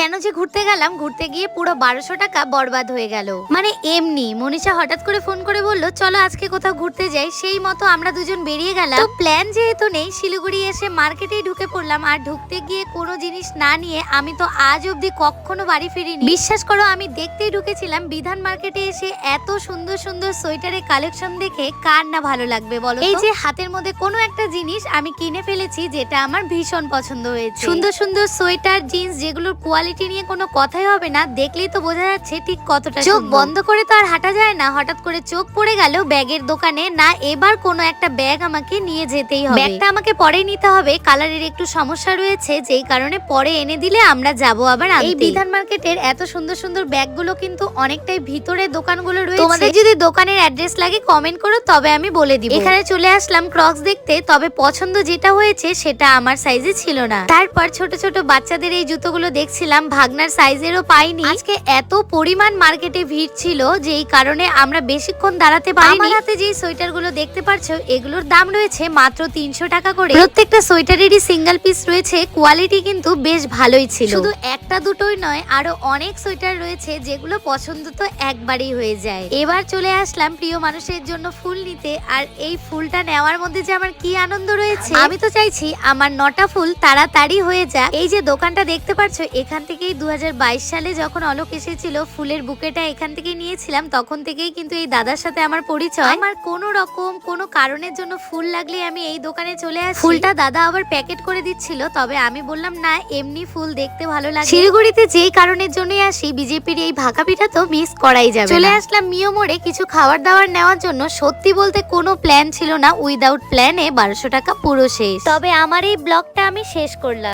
কেন যে ঘুরতে গেলাম ঘুরতে গিয়ে পুরো বারোশো টাকা বরবাদ হয়ে গেল। মানে এমনি মনীষা হঠাৎ করে ফোন করে বলল চলো আজকে কোথাও ঘুরতে যাই। সেই মতো আমরা দুজন বেরিয়ে গেলাম। তো প্ল্যান যেহেতু নেই শিলিগুড়ি এসে মার্কেটেই ঢুকে পড়লাম। আর ঢুকতে গিয়ে কোনো জিনিস না নিয়ে আমি তো আজ অবধি কখনো বাড়ি ফিরিনি। বিশ্বাস করো আমি দেখতেই ঢুকেছিলাম বিধান মার্কেটে এসে এত সুন্দর সুন্দর সোয়েটারের কালেকশন দেখে কার না ভালো লাগবে বলো এই যে হাতের মধ্যে কোনো একটা জিনিস আমি কিনে ফেলেছি যেটা আমার ভীষণ পছন্দ হয়েছে। সুন্দর সুন্দর সোয়েটার জিন্স যেগুলোর কোয়ালিটি নিয়ে কোনো কথাই হবে না দেখলেই তো বোঝা যাচ্ছে ঠিক কতটা চোখ বন্ধ করে তো আর হাঁটা যায় না হঠাৎ করে চোখ পড়ে গেল ব্যাগের দোকানে না এবার কোনো একটা ব্যাগ আমাকে নিয়ে যেতেই হবে। ব্যাগটা আমাকে পরে নিতে হবে কালারের একটু সমস্যা রয়েছে যেই কারণে পরে এনে দিলে আমরা যাব আবার এই বিধান মার্কেটের এত সুন্দর সুন্দর ব্যাগগুলো কিন্তু অনেকটাই ভিতরে দোকানগুলো রয়েছে। তোমাদের যদি দোকানের অ্যাড্রেস লাগে কমেন্ট করো তবে আমি বলে দিব। এখানে চলে আসলাম ক্রক্স দেখতে তবে পছন্দ যেটা হয়েছে সেটা আমার সাইজে ছিল না। তারপর ছোট ছোট বাচ্চাদের এই জুতোগুলো দেখছিলাম ভাগনার সাইজেরও পাইনি। আজকে এত পরিমাণ মার্কেটে ভিড় ছিল যেই কারণে আমরা বেশিক্ষণ দাঁড়াতে পারিনি। আমার হাতে যে সোয়েটারগুলো দেখতে পারছ এগুলোর দাম রয়েছে মাত্র তিনশো টাকা করে। প্রত্যেকটা সোয়েটারেরই সিঙ্গেল পিস রয়েছে কোয়ালিটি কিন্তু বেশ ভালোই ছিল। শুধু একটা দুটোই নয় আরও অনেক সোয়েটার রয়েছে যেগুলো পছন্দ তো একবারই হয়ে যায়। এবার চলে আসলাম প্রিয় মানুষের জন্য ফুল নিতে আর এই ফুলটা নেওয়ার মধ্যে যে আমার কি আনন্দ রয়েছে? আমি তো চাইছি আমার নটা ফুল তাড়াতাড়ি হয়ে যাক। এই যে দোকানটা দেখতে পাচ্ছ এখান থেকেই দু হাজার বাইশ সালে যখন অলোক এসেছিল ফুলের বুকেটা এখান থেকে নিয়েছিলাম তখন থেকেই কিন্তু এই দাদার সাথে আমার পরিচয়। আমার কোনো রকম কোনো কারণের জন্য ফুল লাগলে আমি এই দোকানে চলে আসি। ফুলটা দাদা আবার প্যাকেট করে দিচ্ছিল তবে আমি বললাম না এমনি ফুল দেখতে ভালো লাগে শিলিগুড়িতে যেই কারণের জন্যই আসি বিজেপির এই ভাকা পিঠা তো মিস করাই যাবে চলে আসলাম মিও মোড়ে কিছু খাবার দাবার নেওয়ার জন্য। সত্যি বলতে কোনো প্ল্যান ছিল না উইদাউট প্ল্যানে বারোশো টাকা পুরো শেষ। তবে আমার এই ব্লগটা আমি শেষ করলাম।